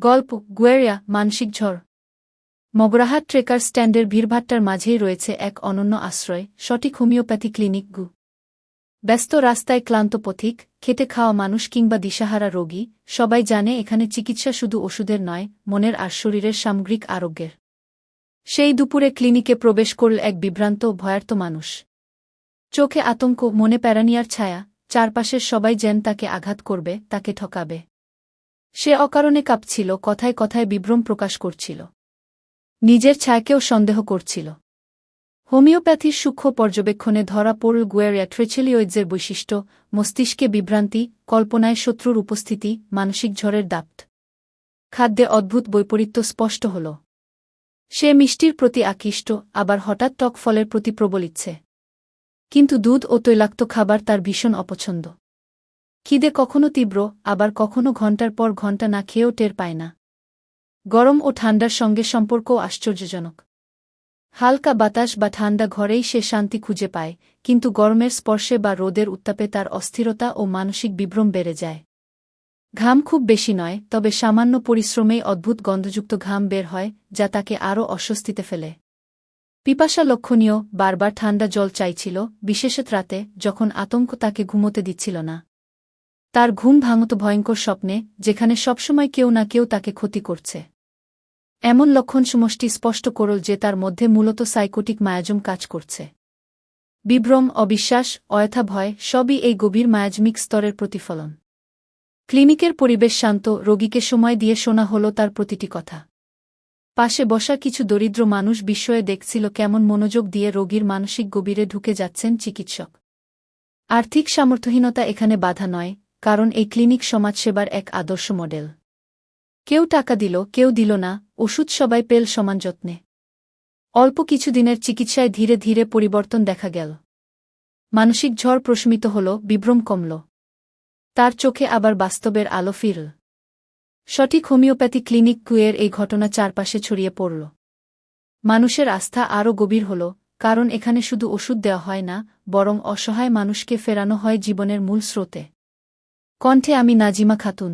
গল্প, গুয়েরিয়া, মানসিক ঝড়। মগরাহাট ট্রেকার স্ট্যান্ডের ভিড়ভাট্টার মাঝেই রয়েছে এক অনন্য আশ্রয়, সঠিক হোমিওপ্যাথি ক্লিনিক গু। ব্যস্ত রাস্তায় ক্লান্ত পথিক খেতে খাওয়া মানুষ কিংবা দিশাহারা রোগী, সবাই জানে এখানে চিকিৎসা শুধু ওষুধের নয়, মনের আর শরীরের সামগ্রিক আরোগ্যের। সেই দুপুরে ক্লিনিকে প্রবেশ করল এক বিভ্রান্ত ভয়ার্ত মানুষ। চোখে আতঙ্ক, মনে প্যারানিয়ার ছায়া, চারপাশের সবাই যেন তাকে আঘাত করবে, তাকে ঠকাবে। সে অকারণে কাঁপছিল, কথায় কথায় বিভ্রম প্রকাশ করছিল। নিজের ছায়াকেও সন্দেহ করছিল। হোমিওপ্যাথির সূক্ষ্ম পর্যবেক্ষণে ধরা পড়ল গুয়েরিয়া ট্রেচেলিওয়েডসের বৈশিষ্ট্য, মস্তিষ্কে বিভ্রান্তি, কল্পনায় শত্রুর উপস্থিতি, মানসিক ঝড়ের দাপ্ত খাদ্যে অদ্ভুত বৈপরীত্য স্পষ্ট হল। সে মিষ্টির প্রতি আকৃষ্ট, আবার হঠাৎ টক ফলের প্রতি প্রবল ইচ্ছে। কিন্তু দুধ ও তৈলাক্ত খাবার তার ভীষণ অপছন্দ। খিদে কখনো তীব্র, আবার কখনো ঘণ্টার পর ঘণ্টা না খেয়েও টের পায় না। গরম ও ঠান্ডার সঙ্গে সম্পর্ক আশ্চর্যজনক। হালকা বাতাস বা ঠান্ডা ঘরেই সে শান্তি খুঁজে পায়, কিন্তু গরমের স্পর্শে বা রোদের উত্তাপে তার অস্থিরতা ও মানসিক বিভ্রম বেড়ে যায়। ঘাম খুব বেশি নয়, তবে সামান্য পরিশ্রমেই অদ্ভুত গন্ধযুক্ত ঘাম বের হয়, যা তাকে আরও অস্বস্তিতে ফেলে। পিপাসা লক্ষণীয়, বারবার ঠান্ডা জল চাইছিল, বিশেষত রাতে, যখন আতঙ্ক তাকে ঘুমোতে দিচ্ছিল না। তার ঘুম ভাঙত ভয়ঙ্কর স্বপ্নে, যেখানে সবসময় কেউ না কেউ তাকে ক্ষতি করছে। এমন লক্ষণ সমষ্টি স্পষ্ট করল যে তার মধ্যে মূলত সাইকোটিক মায়াজম কাজ করছে। বিভ্রম, অবিশ্বাস অয়থা ভয় সবই এই গভীর মায়াজমিক স্তরের প্রতিফলন। ক্লিনিকের পরিবেশ শান্ত, রোগীকে সময় দিয়ে শোনা হল তার প্রতিটি কথা। পাশে বসা কিছু দরিদ্র মানুষ বিস্ময়ে দেখছিল কেমন মনোযোগ দিয়ে রোগীর মানসিক গভীরে ঢুকে যাচ্ছেন চিকিৎসক। আর্থিক সামর্থ্যহীনতা এখানে বাধা নয় কারণ এই ক্লিনিক সমাজসেবার এক আদর্শ মডেল। কেউ টাকা দিল, কেউ দিল না, ওষুধ সবাই পেল সমান যত্নে। অল্প কিছুদিনের চিকিৎসায় ধীরে ধীরে পরিবর্তন দেখা গেল। মানসিক ঝড় প্রশমিত হল, বিভ্রম কমল। তার চোখে আবার বাস্তবের আলো ফিরল। সঠিক হোমিওপ্যাথি ক্লিনিক কুয়ের এই ঘটনা চারপাশে ছড়িয়ে পড়ল। মানুষের আস্থা আরও গভীর হল, কারণ এখানে শুধু ওষুধ দেওয়া হয় না, বরং অসহায় মানুষকে ফেরানো হয় জীবনের মূল স্রোতে। কণ্ঠে আমি নাজিমা খাতুন।